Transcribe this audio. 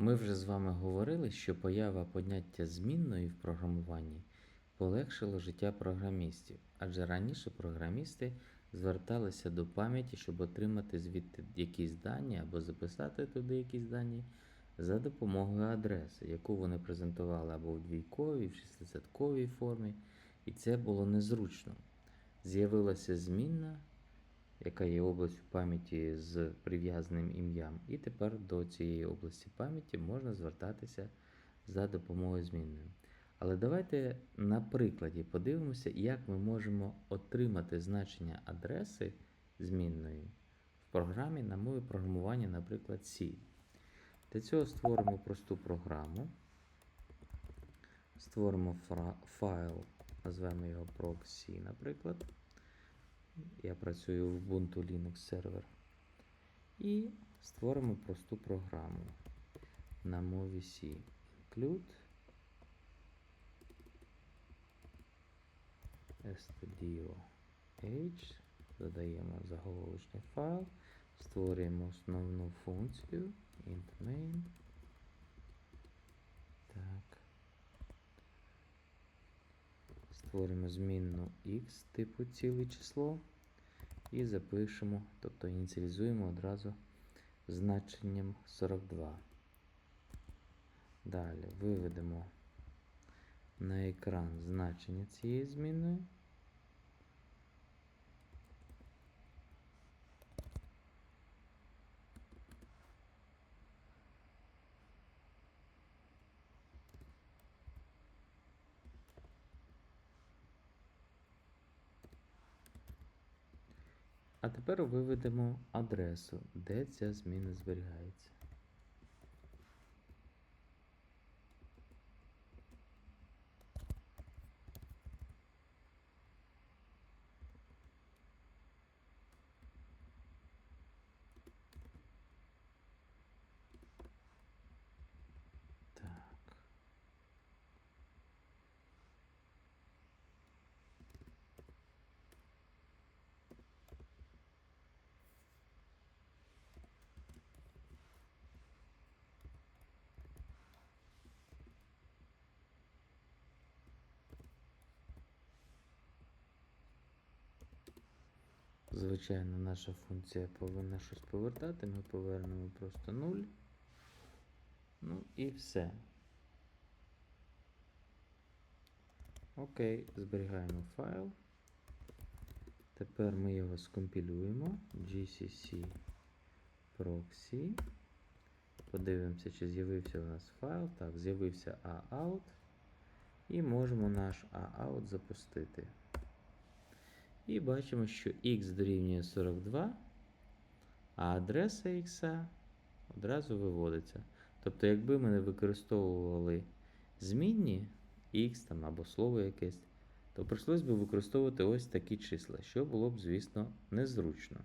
Ми вже з вами говорили, що поява поняття змінної в програмуванні полегшило життя програмістів, адже раніше програмісти зверталися до пам'яті, щоб отримати звідти якісь дані або записати туди якісь дані за допомогою адреси, яку вони презентували або в двійковій, в шістдесятковій формі, і це було незручно. З'явилася змінна, яка є областю пам'яті з прив'язаним ім'ям. І тепер до цієї області пам'яті можна звертатися за допомогою змінної. Але давайте на прикладі подивимося, як ми можемо отримати значення адреси змінної в програмі на мові програмування, наприклад, C. Для цього створимо просту програму. Створимо файл, назвемо його proxy, наприклад. Я працюю в Ubuntu Linux сервер. І створимо просту програму на мові C. Include stdio.h, додаємо заголовочний файл, створюємо основну функцію int main. Так. Створимо змінну x типу ціле число і запишемо, тобто ініціалізуємо одразу значенням 42. Далі виведемо на екран значення цієї змінної. А тепер виведемо адресу, де ця зміна зберігається. Звичайно, наша функція повинна щось повертати. Ми повернемо просто 0. Ну і все. Окей, зберігаємо файл. Тепер ми його скомпілюємо. GCC proxy. Подивимося, чи з'явився у нас файл. Так, з'явився AOut. І можемо наш AOut запустити. І бачимо, що x дорівнює 42, а адреса x одразу виводиться. Тобто, якби ми не використовували змінні x там, або слово якесь, то прийшлось би використовувати ось такі числа, що було б, звісно, незручно.